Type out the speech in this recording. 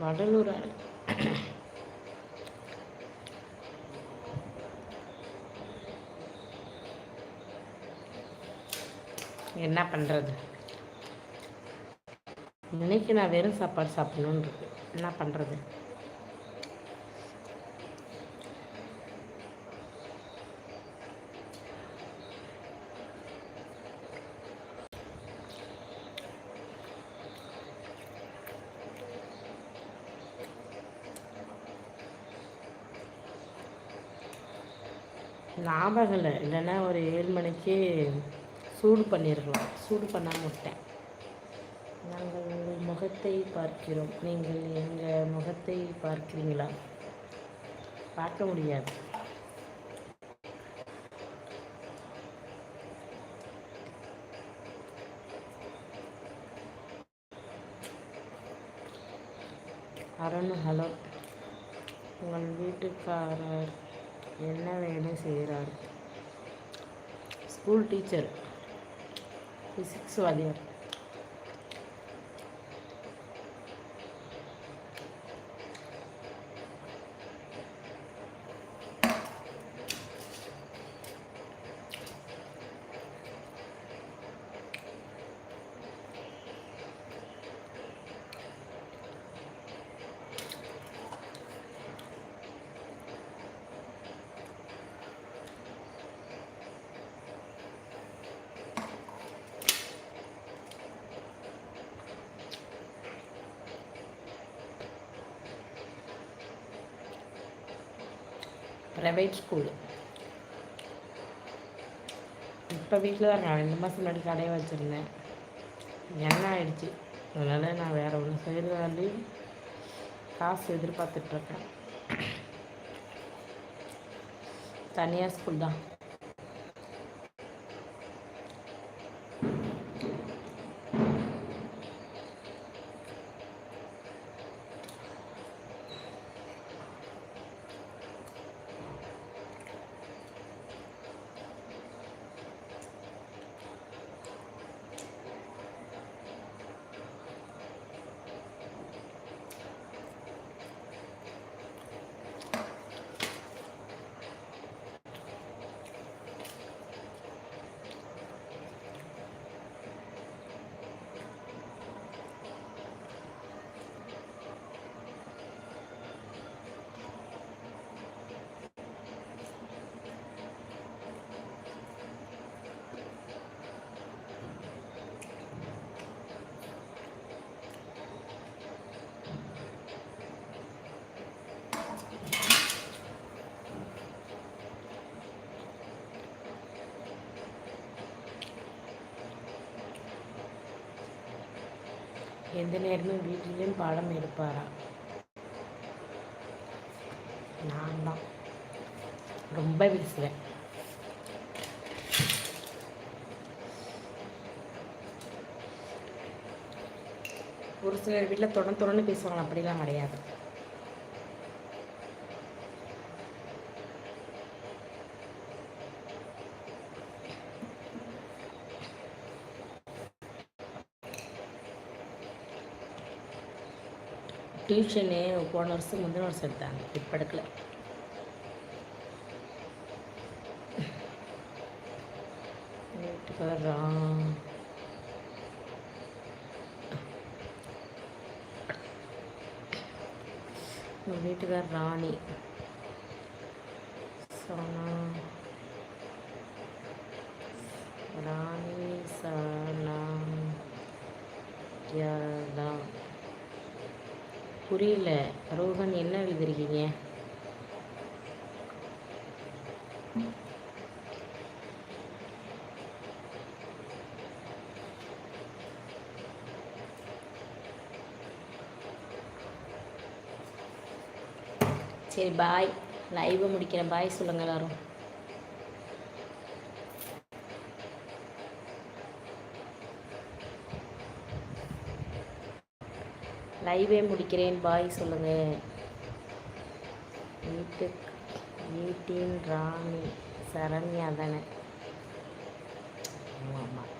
வடலூர் என்ன பண்ணுறது இன்னைக்கு நான் வெறும் சாப்பாடு சாப்பிடணுன்னு இருக்கு. என்ன பண்ணுறது ஞாபகம் இல்லை இல்லைன்னா ஒரு ஏழு மணிக்கு சூடு பண்ணியிருக்கலாம் சூடு பண்ணாமல் விட்டேன். நாங்கள் உங்கள் முகத்தை பார்க்கிறோம். நீங்கள் எங்கள் முகத்தை பார்க்கிறீங்களா? பார்க்க முடியாது. அருண் ஹலோ. உங்கள் வீட்டுக்காரர் செய்கிறார் ஸ்கூல் டீச்சர் ஃபிசிக்ஸ் வாத்தியார் ப்ரைவேட் ஸ்கூலு இப்போ வீட்டில் தான் நான் ரெண்டு மாதம் முன்னாடி கடையை வச்சுருந்தேன். என்ன ஆயிடுச்சு? அதனால் நான் வேறு ஒன்று செய்கிறதாண்டி காசு எதிர்பார்த்துட்ருக்கேன் தனியார் ஸ்கூல் தான். எந்த நேரமும் வீட்டிலையும் பாடம் எடுப்பாரா? நான் தான். ரொம்ப பேசுவேன் ஒரு சிலர் வீட்டில் தொடர்ந்து தொடர்ந்து பேசுவாங்க அப்படிலாம் கிடையாது. டியூஷனு போன வருஷம் முந்தின வருஷம் எடுத்தாங்க இப்போ எடுக்கல. வீட்டுக்காரன் வீட்டுக்கார் ராணி. சோனா. ராணி சனா. யாதான் புரியல. ரோகன் என்ன எழுதிருக்கீங்க? சரி பாய் லைவை முடிக்கிறேன். பாய் சொல்லுங்கள் எல்லாரும். லைவே முடிக்கிறேன் பாய் சொல்லுங்க. வீட்டுக்கு வீட்டின் ராணி சரண்யா தானே ஆமாம்